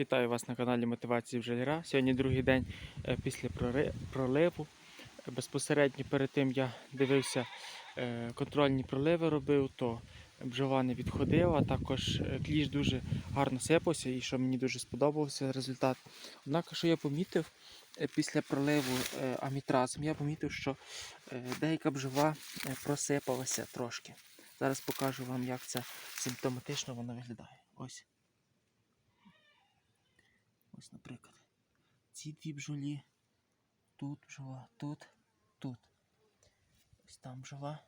Вітаю вас на каналі Мотивації бджоляра. Сьогодні другий день е, після проливу. Безпосередньо перед тим я дивився е, контрольні проливи робив, то бджола не відходила, також е, дуже гарно сипався і що мені дуже сподобався результат. Однак, що я помітив після проливу амітразом, я помітив, що деяка бджола е, просипалася трошки. Зараз покажу вам, як це симптоматично воно виглядає. Ось. Ось, наприклад, ці дві бджолі, тут бджола, тут, тут. Ось там бджола.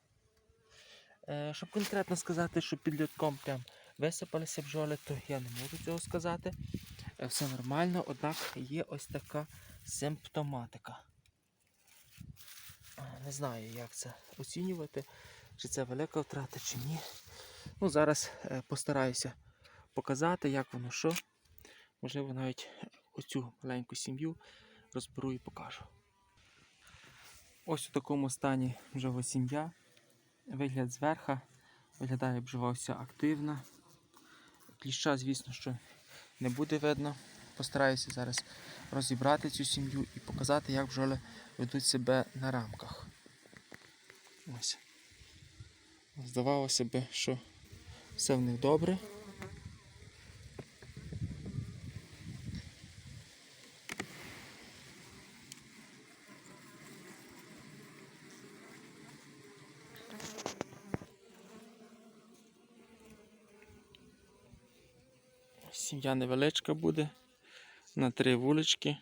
Е, щоб конкретно сказати, що під льотком прям висипалися бджоли, то я не можу цього сказати. Е, все нормально, однак є ось така симптоматика. Е, Не знаю, як це оцінювати, чи це велика втрата, чи ні. Ну, зараз постараюся показати, як воно що. Можливо, навіть оцю маленьку сім'ю розберу і покажу. Ось у такому стані бджола сім'я. Вигляд зверха. Виглядає бджола вся активна. Кліща, звісно, що не буде видно. Постараюся зараз розібрати цю сім'ю і показати, як бджоли ведуть себе на рамках. Ось. Здавалося б, що все в них добре. Сім'я невеличка буде на три вулички.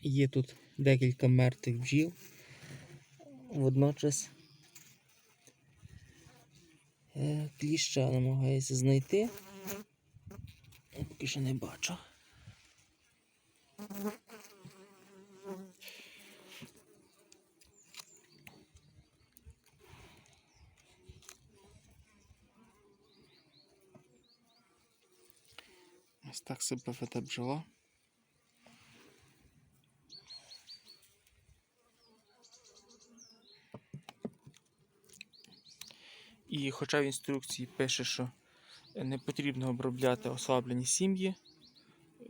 Є тут декілька мертвих бджіл. Водночас е, кліща намагаюся знайти. Я поки що не бачу. Ось так себе веде бджола. І хоча в інструкції пише, що не потрібно обробляти ослаблені сім'ї,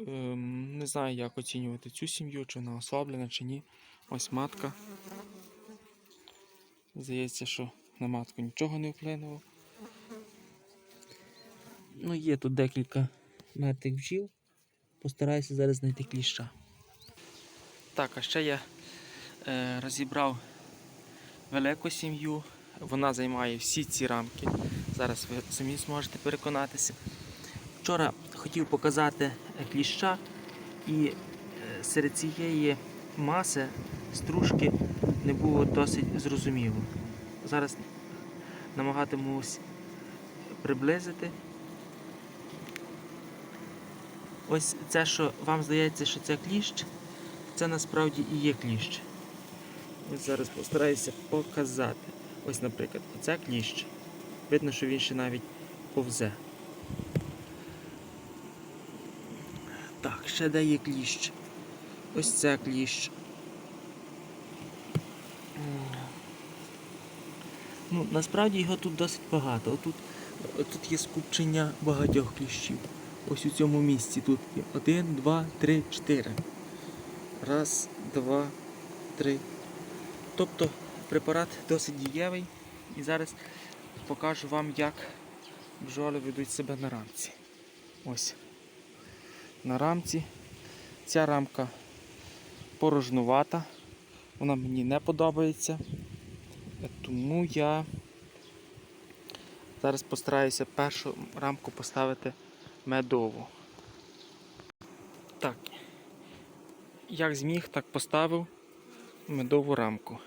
ем, не знаю, як оцінювати цю сім'ю, чи вона ослаблена, чи ні. Ось матка. Здається, що на матку нічого не вплинуло. Ну, є тут декілька мертвих бджіл. Постараюся зараз знайти кліща. Так, а ще я е, розібрав велику сім'ю. Вона займає всі ці рамки. Зараз ви самі зможете переконатися. Вчора хотів показати е, кліща, і е, серед цієї маси стружки не було досить зрозуміло. Зараз намагатимусь приблизити. Ось це, що вам здається, що це кліщ, це насправді і є кліщ. Ось зараз постараюся показати. Ось, наприклад, оце кліщ. Видно, що він ще навіть повзе. Так, ще де є кліщ. Ось це кліщ. Ну, насправді його тут досить багато. Отут, тут є скупчення багатьох кліщів. Ось у цьому місці тут є один, два, три, чотири. Раз, два, три. Тобто препарат досить дієвий. І зараз покажу вам, як бджоли ведуть себе на рамці. Ось. На рамці. Ця рамка порожнувата. Вона мені не подобається. Тому я зараз постараюся першу рамку поставити медову. Так. Як зміг, так поставив медову рамку.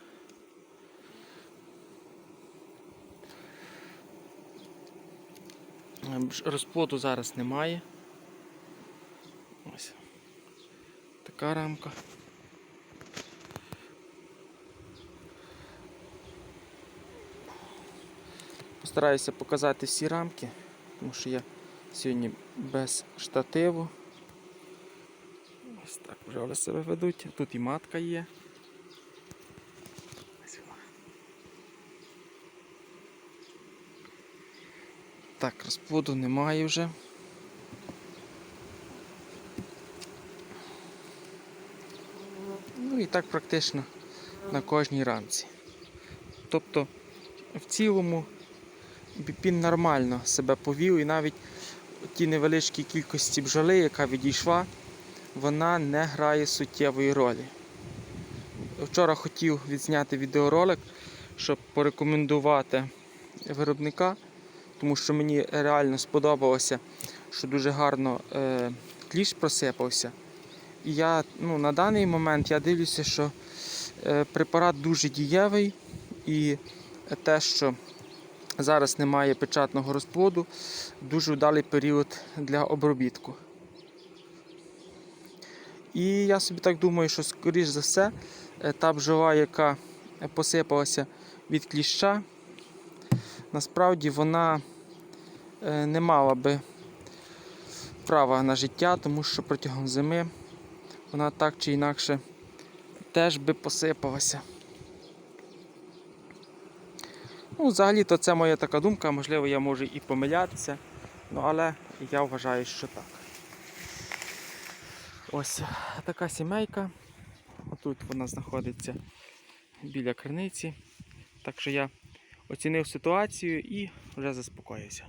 Ем, Розплоду зараз немає. Ось. Така рамка. Постараюся показати всі рамки, тому що я сьогодні без штативу. Ось так вже себе ведуть. Тут і матка є. Ось вона. Так, розплоду немає вже. Ну і так практично на кожній ранці. Тобто, в цілому він нормально себе повів і навіть ті невеличкі кількості бджоли, яка відійшла, вона не грає суттєвої ролі. Вчора хотів відзняти відеоролик, щоб порекомендувати виробника, тому що мені реально сподобалося, що дуже гарно е, кліщ просипався. І я ну, на даний момент я дивлюся, що е, препарат дуже дієвий і те, що зараз немає печатного розплоду, дуже вдалий період для обробітку. І я собі так думаю, що скоріш за все, е, та бджола, яка посипалася від кліща, насправді вона е, не мала би права на життя, тому що протягом зими вона так чи інакше теж би посипалася. Ну, взагалі-то це моя така думка, можливо, я можу і помилятися, ну, але я вважаю, що так. Ось така сімейка. Отут вона знаходиться біля криниці. Так що я оцінив ситуацію і вже заспокоївся.